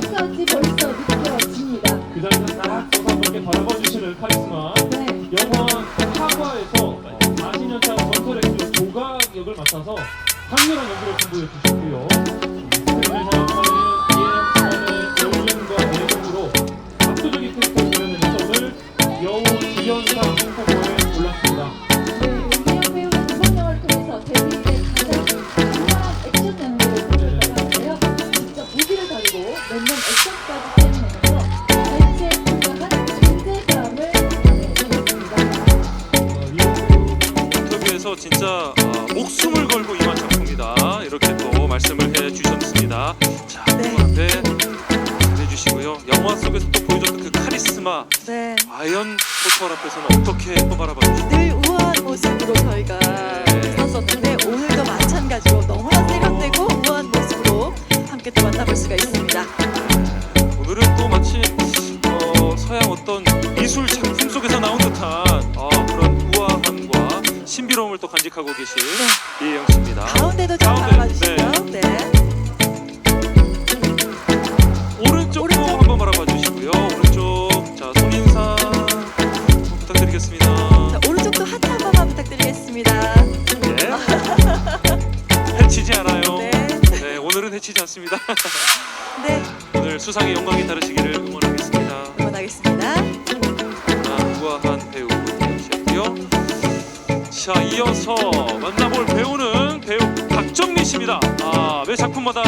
그 자리에서 딱 소상하게 덜어주시는 카리스마. 여우 지연상 홍보고의 인터뷰에서 진짜 어, 목숨을 걸고 임한 작품이다 이렇게 또 말씀을 해주셨습니다. 자, 네. 그분 앞에 해주시고요. 영화 속에서 또 보여줬던 그 카리스마 네. 아이언 포털 앞에서는 어떻게 또 바라봐 주시나요? 늘 우아한 모습으로 저희가 네. 있었었는데 오늘도 마찬가지로 너무나 세련되고 우아한 모습으로 함께 또 만나볼 수가 있습니다. 오늘은 또 마치 어, 서양 어떤 미술 작품 속에서 나온 듯한 신비로움을 또 간직하고 계신 이혜영 씨입니다. 가운데도 좀 가운데, 바라봐 주시죠. 네. 오른쪽도 한번 바라봐 주시고요. 오른쪽 자 손인상 부탁드리겠습니다. 자, 오른쪽도 하트 한 번만 부탁드리겠습니다. 예. 해치지 않아요. 네. 네, 오늘은 해치지 않습니다. 네. 오늘 수상의 영광이 다르시기를 응원하겠습니다. 응원하겠습니다. 아, 우아한 배우 이혜영 씨였고요. 자, 이어서 만나볼 배우는 배우 박정민 씨입니다. 아, 매 작품마다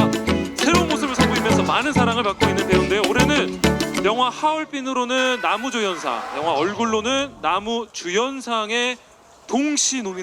새로운 모습을 선보이면서 많은 사랑을 받고 있는 배우인데요. 올해는 영화 하얼빈으로는 나무조연상, 영화 얼굴로는 나무주연상의 동시 노미.